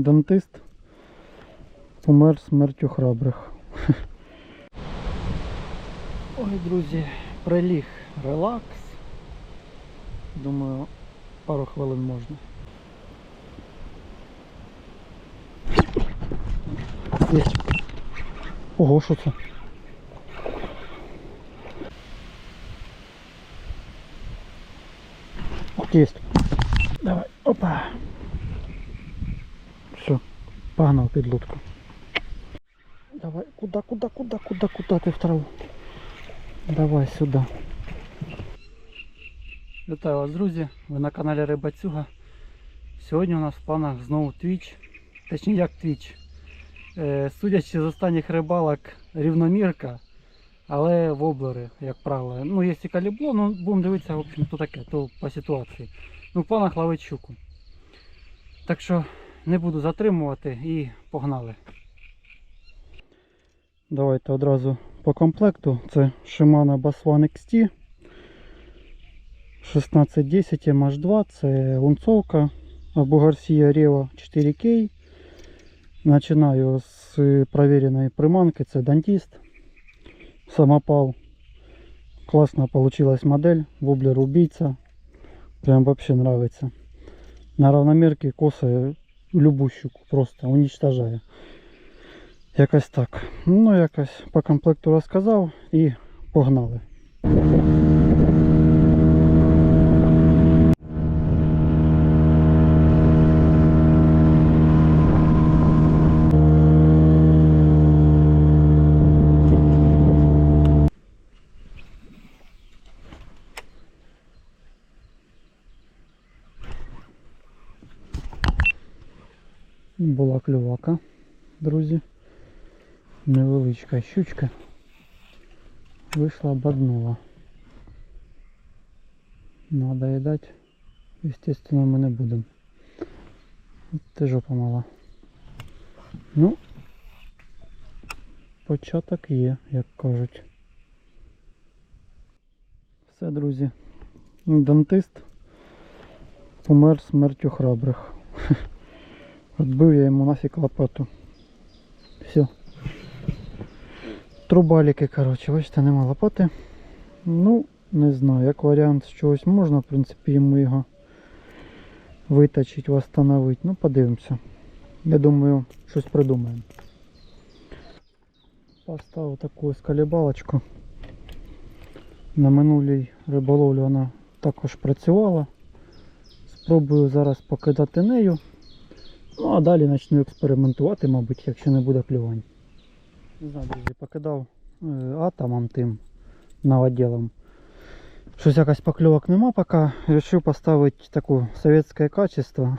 Дантист помер смертю храбрих. Ой, друзі, приліг релакс. Думаю, пару хвилин можна. Ого, що це? От есть. Давай, опа. Погнал під лодку. Давай, куда, куда, куда, куда, куда ти в траву? Давай сюди. Вітаю вас, друзі! Ви на каналі Рибацюга. Сьогодні у нас в планах знову твіч. Точніше як твіч. Е, судячи з останніх рибалок рівномірка, але воблери, як правило. Ну, є і калібло, ну будемо дивитися, в общем, то таке, то по ситуації. Ну, в планах ловить щуку. Так що не буду затримувати і погнали. Давайте одразу по комплекту. Це Shimano Baswan XT 1610 MH2, це лунцовка або Garcia Revo 4K. Починаю з провереної приманки, це дантист. Самопал. Классно получилась модель. Воблер убийца. Прям вообще нравится. На равномерке косы любую щуку просто уничтожаю. Якось так. Ну, якось по комплекту розказав і погнали. Була клювака, друзі. Невеличка щучка. Вийшла ободнула. Надо їдати. Естественно, ми не будемо. Ти жопа мала. Ну, початок є, як кажуть. Все, друзі. Дантист помер смертю храбрих. Отбив я йому нафіг лопату. Все. Трубаліки, коротше, бачите, нема лопати. Ну, не знаю, як варіант з чогось можна, в принципі, йому його виточити, восстановити. Ну, подивимося. Я думаю, щось придумаємо. Поставив таку скалібалочку. На минулій риболовлі вона також працювала. Спробую зараз покидати нею. Ну а далі почну експериментувати, мабуть, якщо не буде клювань. Не знаю, друзі, покидав е, атомом тим новоделом. Щось якось покльовок нема поки. Решив поставити таку совєтське качество.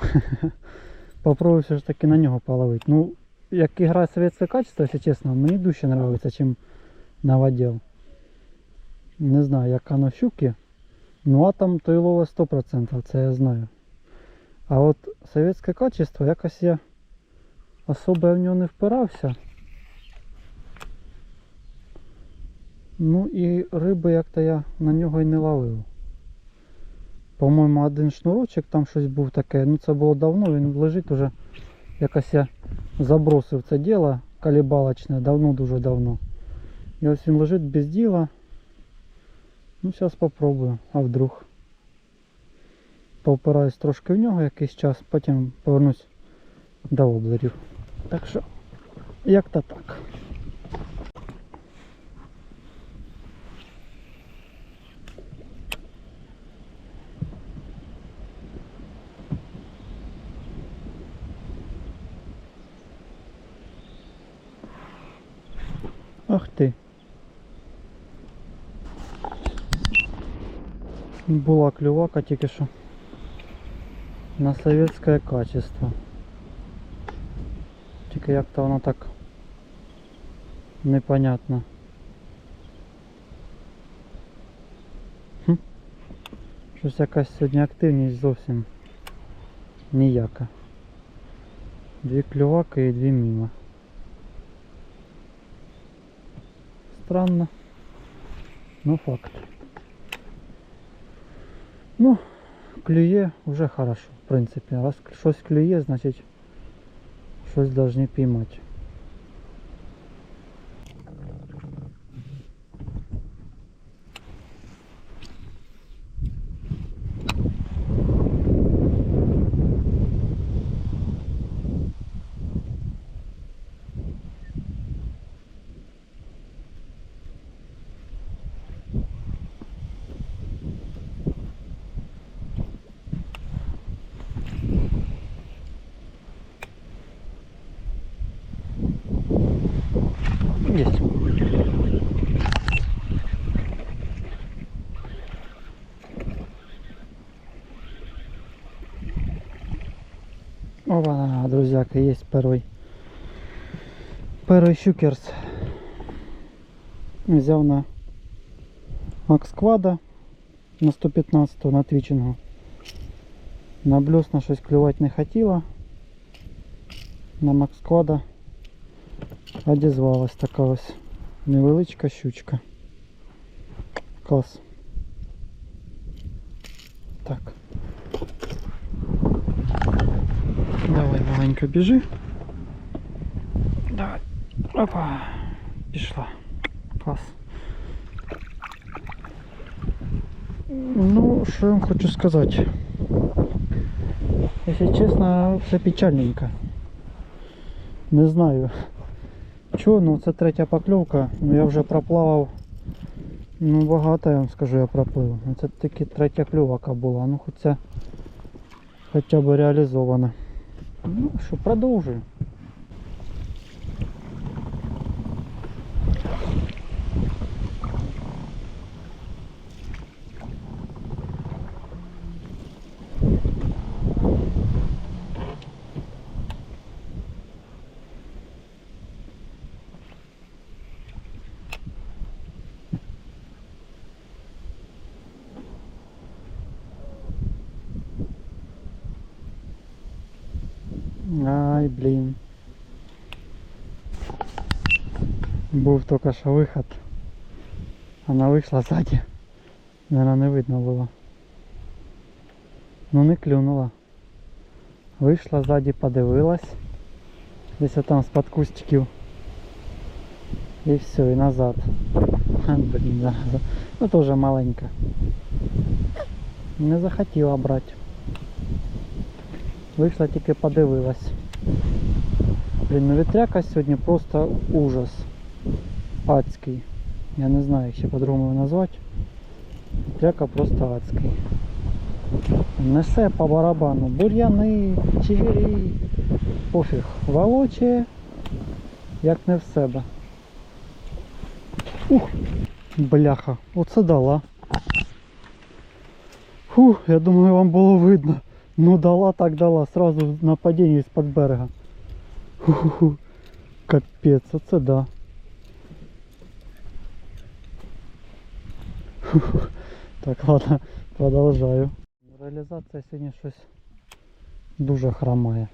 Попробую все ж таки на нього половити. Ну, як ігра совєтське качество, якщо чесно, мені дужче подобається, ніж новодел. Не знаю, як воно щуки. Ну атом то й лове 100%, це я знаю. А от совєтське качество якось я особо в нього не впирався. Ну і риби як-то я на нього і не ловив. По-моєму, один шнурочок там щось був таке. Ну це було давно, він лежить уже. Якось я забросив це діло калібалочне, давно дуже давно. І ось він лежить без діла. Ну зараз спробую, а вдруг. Повпираюсь трошки в нього якийсь час, потім повернусь до облерів. Так що, як то так. Ах ти. Була клювака тільки що на советское качество. Тільки як то воно так непонятно. Хм. Щось якась сьогодні активність зовсім ніяка. Дві клюваки і дві міма. Странно. Ну факт. Ну, клює вже хорошо, в принципі. Раз щось клює, значить щось повинні піймати. друзьяка, есть первый. Первый щукерс. Взяв на Максквада на 115 на твічингу. На блюз на щось клювати не хотіло. На Максквада одізвалась така ось невеличка щучка. Клас. Маленько біжи. Давай. Опа. Пішла. Клас. Ну, що я вам хочу сказати. Якщо чесно, все печальненько. Не знаю. Чого, ну це третя покльовка, ну я вже проплавав. Ну багато я вам скажу, я проплив. Ну, Це тільки третя кльовка була, ну хоч це хоча б реалізована. Ну що, продовжую. Ай, блін. Був тільки що виход. Вона вийшла ззаді. Наверно, не видно було. Ну не клюнула. Вийшла ззаді, подивилась. Десь там з-під кустиків. І все, і назад. Ха, Блін, да. Ну теж маленька. Не захотіла брати. Вийшла тільки подивилась. Блін, ну вітряка сьогодні просто ужас. Адський. Я не знаю, як ще по-другому назвати. Вітряка просто адський. Несе по барабану. Бур'яни, чигирі. Пофіг. Волоче, як не в себе. Ух! Бляха, оце дала. Фух, я думаю, вам було видно. Ну дала так дала, сразу на падінні з-під берега. Ху-ху-ху. Капець, оце да. Фу-ху. Так, ладно, продовжаю. Реалізація сьогодні щось дуже хромає.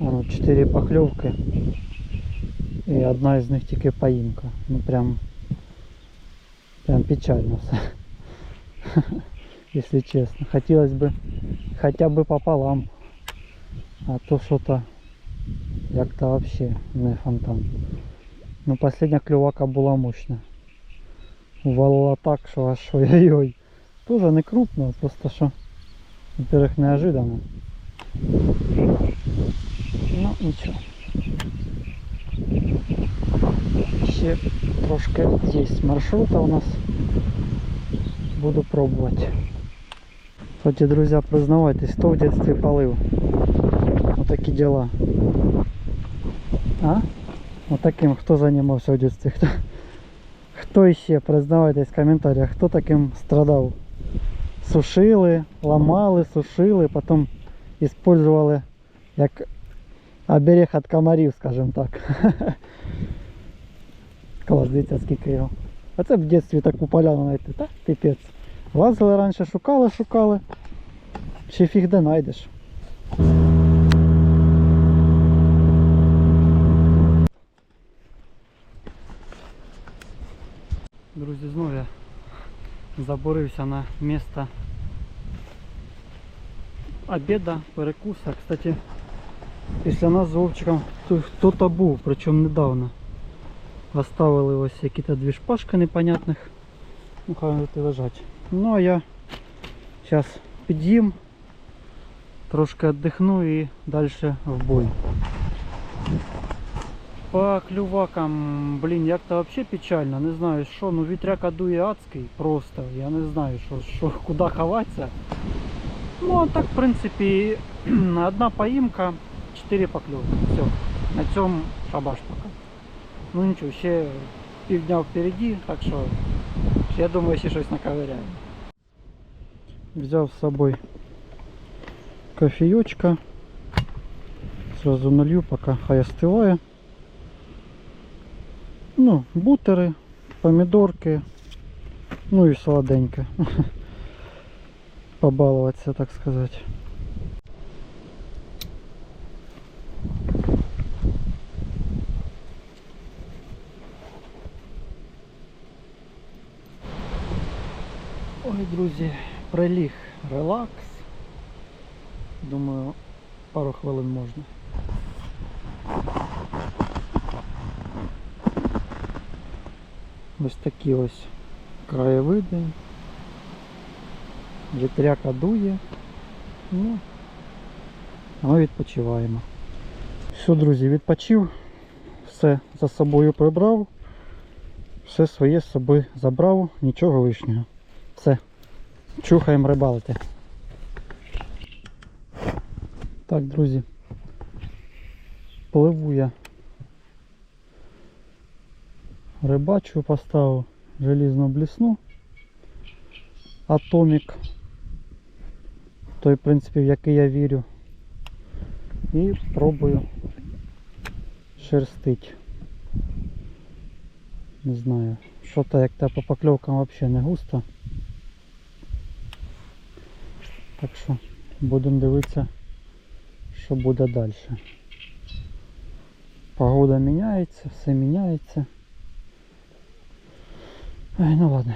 Воно 4 покльовки. І одна із них тільки поїмка. Ну прям, прям печально все. если честно. Хотелось бы хотя бы пополам. А то что-то як-то вообще не фонтан. Ну последняя клювака була мощна. Увалила так, що аж ой-ой-ой. Тоже не крупно, просто що, во-первых, неожиданно. Ну нічого. Ще трошки є маршрута у нас. Буду пробувати. Кстати, друзья, признавайтесь, кто в детстве полыл? Вот такие дела. А? Вот таким, кто занимался в детстве? Кто, кто еще? Признавайтесь в комментариях, кто таким страдал? Сушили, ломали, сушили, потом использовали як оберег от комарів, скажем так. Клас, дивіться, скільки його. А це б в дитинстві таку поляну знайти, так? Піпець. Лазили раніше, шукали, шукали. Ще фіг де знайдеш. Друзі, знову я заборився на місце обіда, перекуса. Кстати, Після нас з Вовчиком хто- хто-то був, причому недавно. Оставили ось якісь дві шпажки непонятних. Ну хай лежать. Ну а я зараз під'їм, трошки віддихну і далі в бой. По клювакам, блін, як-то взагалі печально, не знаю що, ну вітряка дує адський просто, я не знаю, що, що куди ховатися. Ну а так, в принципі, одна поїмка, 4 покльовки. Все. На цьому шабаш пока. Ну нічого, ще півдня впереді, так що я думаю, ще щось наковиряємо. Взяв з собою кофійочка. Сразу налью, пока хай остывает. Ну, бутери, помідорки, ну і солоденьке. Побалуватися, так сказати. Друзі, приліг релакс. Думаю, пару хвилин можна. Ось такі ось краєвиди. Вітряка дує. Ну, ми відпочиваємо. Все, друзі, відпочив, все за собою прибрав, все своє з собою забрав, нічого лишнього. Все, чухаємо рибалити. Так, друзі. Пливу я. Рибачу поставив желізну блісну. Атомік. Той, в в який я вірю. І пробую шерстить. Не знаю. Що то як та по покльовкам взагалі не густо. Так що будемо дивитися, що буде далі. Погода міняється, все міняється. Ай, ну ладно.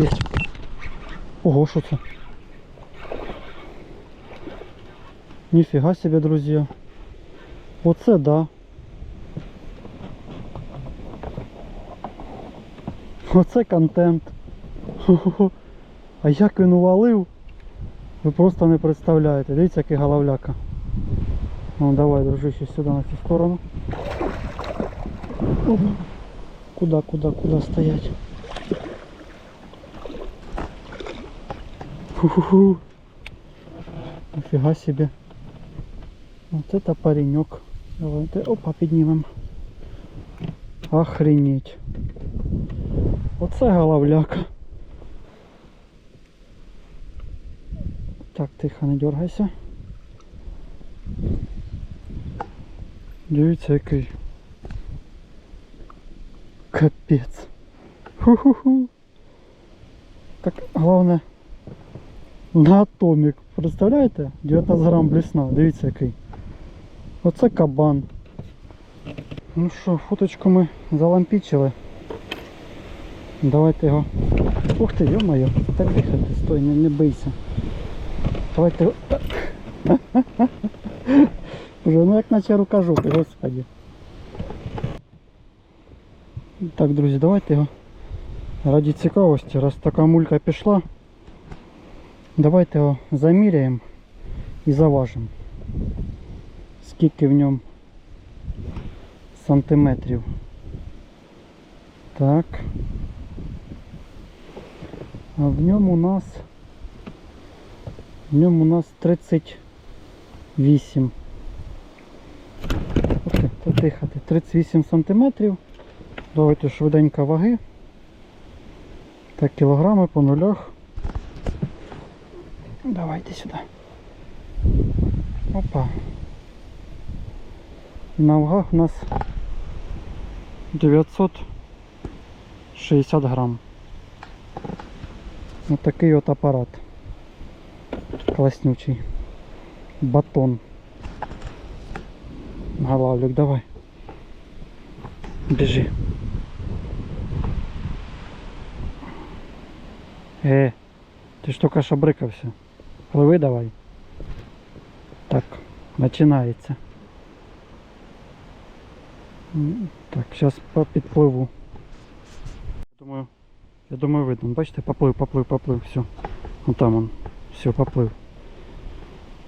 Есть. Ого, що це? Ніфіга себе, друзі. Оце да. Оце контент. А як він увалив? Ви просто не представляєте. Дивіться, який головляка. Ну давай, дружище, сюди на цю сторону. Куда, куда, куда стоять? Фу-ху-ху. Нифига себе. Вот это паренек. Давайте, опа, піднімемо. Охренеть. Оце головляка. Так, тихо, не дергайся. Дивіться, який. Капець. Ху-ху-ху. Так, головне, на атомік. Представляєте? 19 грам блісна, дивіться який. Оце кабан. Ну що, фоточку ми залампічили. Давайте його. Ух ти, йо-моє, так дихати, стой, не, не бийся. Давайте його. Уже ну як наче рукожопи, господи. Так, друзі, давайте його раді цікавості, раз така мулька пішла, давайте його заміряємо і заважимо. Скільки в ньому сантиметрів. Так. А в ньому у нас в ньому у нас 38. Окей, та дихати. 38 сантиметрів. Давайте швиденько ваги. Так, кілограми по нулях. Давайте сюди. Опа. На вагах у нас 960 грам. Ось такий от апарат. Класнючий. Батон. Галавлик, давай. Біжи. Е, ти ж тільки що брикався. Пливи давай. Так, починається. Так, зараз підпливу. Я думаю, я думаю видно. Бачите, поплив, поплив, поплив, все. Вон там он. Все, поплив.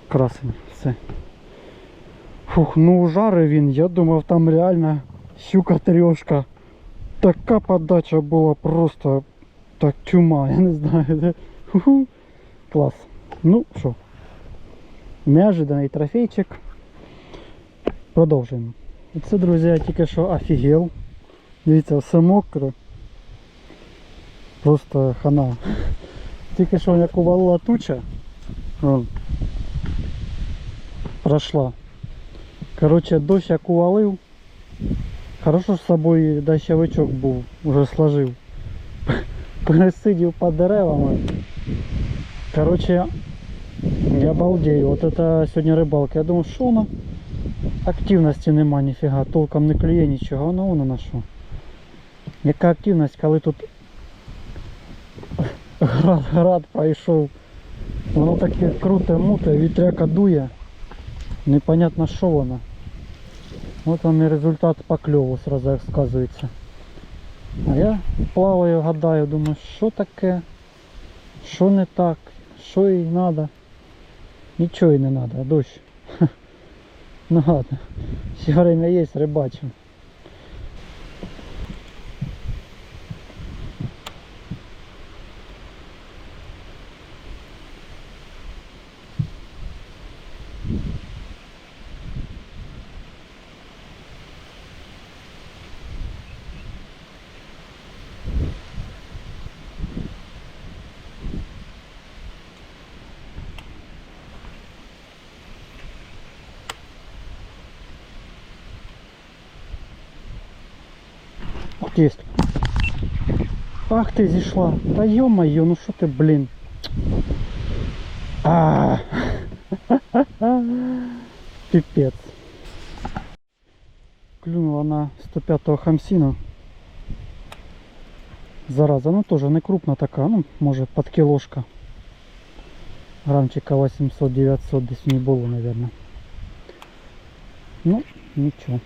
Красень, все. Фух, ну жарив він, я думав там реально щука трьошка. Така подача була просто так чума, я не знаю. де. Клас. Ну що, неожиданний трофейчик. Продовжуємо. І це, друзі, я тільки що офігел. Дивіться, все мокре. Просто хана. Тільки що як увалила туча. Вон. Пройшла. Короче, дощ як увалив. Хорошо з собою дощовичок був, уже сложив. Пересидів по деревами. Короче, я обалдею. Вот это сьогодні рибалка. Я думав, що воно? Активності нема ніфіга, толком не клює нічого, а ну воно на що. Яка активність, коли тут град, град пройшов. Воно таке круте муте, вітряка дує. Непонятно що воно. От вам і результат покльову сразу як сказується. А я плаваю, гадаю, думаю, що таке, що не так, що їй треба. Нічого їй не треба, дощ. Ну ладно, ще время є, рибачимо. есть. Ах ти зійшла. Та ё-моё, ну що ти, блін. А. Пипец. Клюнула на 105-го хамсина. Зараза, ну тоже не крупна така, ну може под кілошка. Грамчика 800-900 десь не було, наверное. Ну, нічого.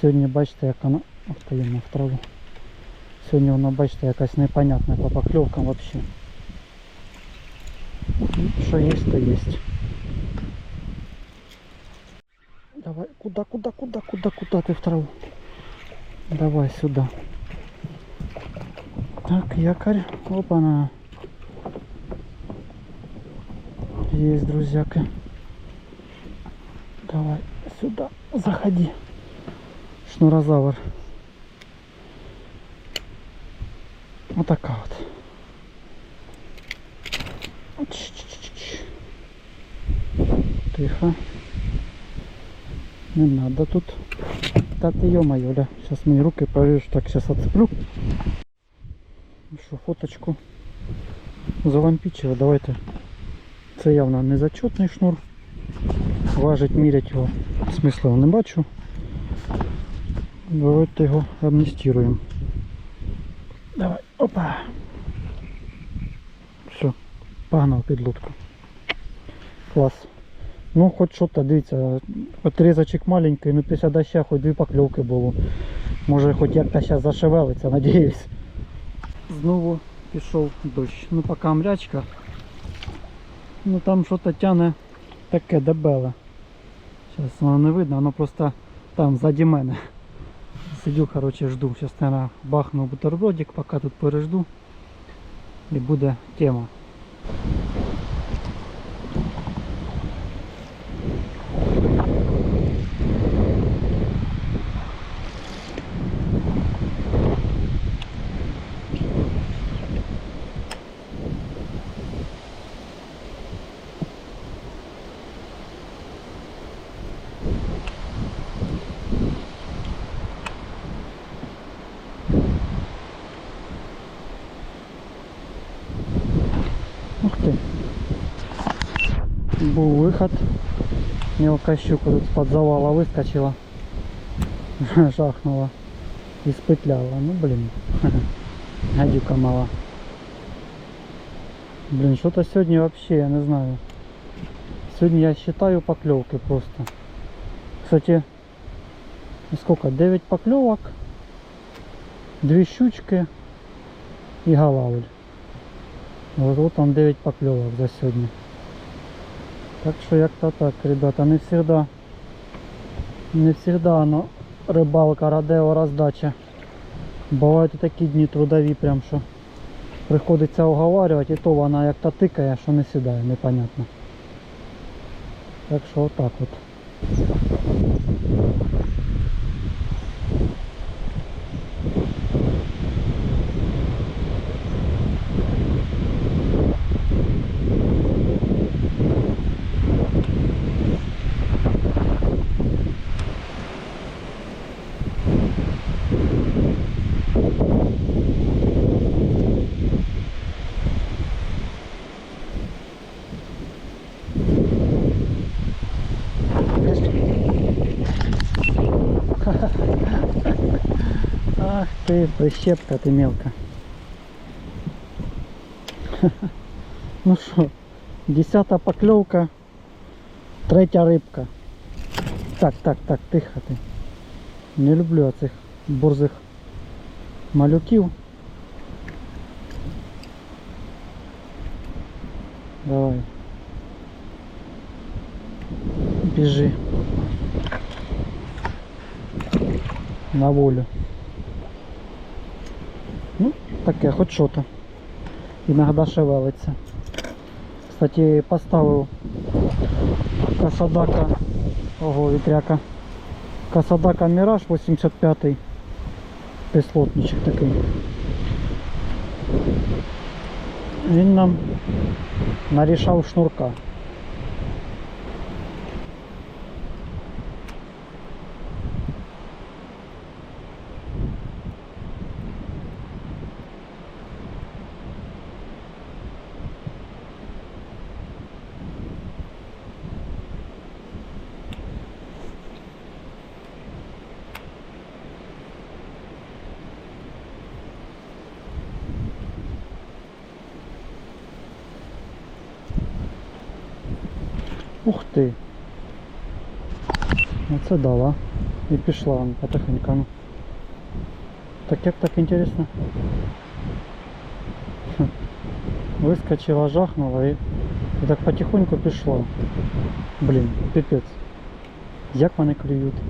Сьогодні бачите, як вона встаємо в траву. Сьогодні вона, бачите, якась непонятна по покльовкам вообще. Ну, Що є, то є. Давай, куда, куда, куда, куда, куда ты в траву? Давай сюда. Так, якорь. Опа-на. Есть, друзьяки. Давай сюда, заходи. Шнурозавр. Вот такая вот. Ч-ч-ч-ч. Тихо. Не надо тут. Да ты ё-моё, ля. Сейчас мне руки порежешь. Так, сейчас отцеплю. Ну Що, фоточку залампічили. Давайте. Це явно незачетний шнур. Важить, мірять його. Смисла не бачу. Давайте його амністируємо. Давай, опа. Все, погнав під лодку. Клас. Ну хоч що то, дивіться, отрізочок маленький, ну після доща хоч дві покльовки було. Може хоч як-то зараз зашевелиться, надіюсь. Знову пішов дощ. Ну поки мрячка. Ну там що-то тяне таке дебеле. Зараз воно не видно, воно просто там ззаді мене. Сидю, короче, жду. Сейчас, наверное, бахну бутербродик, пока тут пережду. И будет тема. Был выход. Мелкая щука тут под завала выскочила. Жахнула. И спетляла. Ну блин. Гадюка мала. Блин, что-то сегодня вообще, я не знаю. Сегодня я считаю поклевки просто. Кстати, сколько? 9 поклевок, две щучки и галауль. Вот, вот там 9 поклевок за сегодня. Так что як-то так, ребята, не всегда, не всегда оно рыбалка, радео, раздача. Бувають і такі дні трудові, прям що приходиться уговарювати, і то вона як-то тикає, що не сідає, непонятно. Так що отак от. Ах ты, прищепка ты мелко. Ну що, десята покльовка, третя рибка. Так, так, так, тихо ти. Не люблю цих борзих малюків. Давай. Біжи. На волю. Ну, таке, хоч що-то. Іногда шевелиться. Кстати, поставив Касадака. Ого, вітряка. Касадака Міраж 85 кислотничок такий. Він нам нарішав шнурка. Ух ти. Оце дала. І пішла вон потихеньку. ну. Так як так інтересно? Вискочила, жахнула і, і так потихоньку пішла. Блін, піпець. Як вони клюють?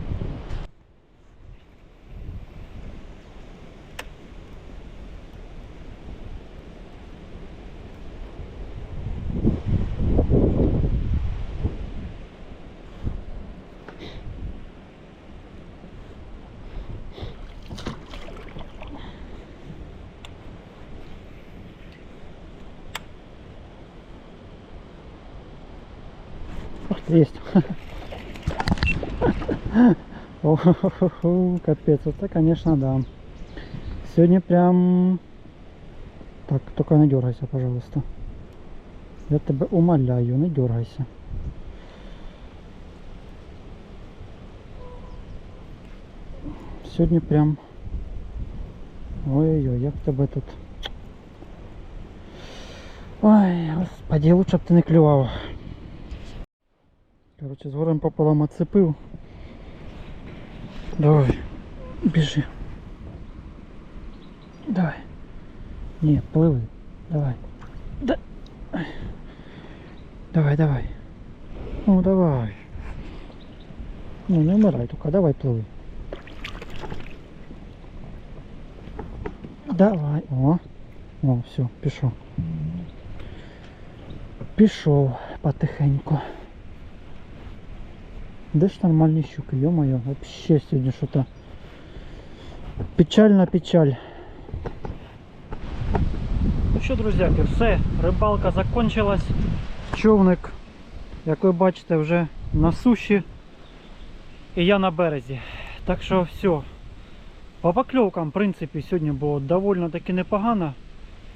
О, капец, это, конечно, да. Сегодня прям... Так, только не дергайся, пожалуйста. Я тебя умоляю, не дергайся. Сьогодні прям... Ой-ой, як тебе тут... Ой, господи, лучше б ти не клював. Короче, з горем пополам оцепив. Давай, біжи. Давай. Ні, пливи. Давай. Да. Давай, давай. Ну давай. Ну не вмирай только, давай пливи. Давай. О. О, все, пішов. Пішов потихеньку. Де ж нормальні щуки, ё-моё, вообще сьогодні що-то печальна печаль. Ну що, друзяки, все, рибалка закончилась. Човник, як ви бачите, вже на суші. І я на березі. Так що все. По покльовкам, в принципі, сьогодні було доволі таки непогано.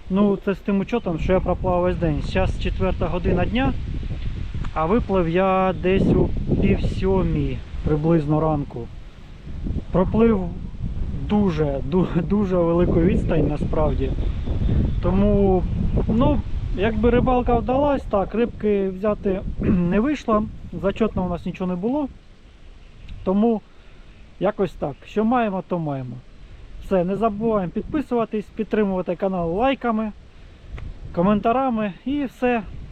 Ну, це з тим учетом, що я проплав весь день. Зараз 4 година дня, а виплив я десь у пів сьомій приблизно ранку. Проплив дуже, ду- дуже велику відстань насправді. Тому, ну, якби рибалка вдалась, так, рибки взяти не вийшло. Зачетно у нас нічого не було. Тому якось так. Що маємо, то маємо. Все, не забуваємо підписуватись, підтримувати канал лайками, коментарами і все.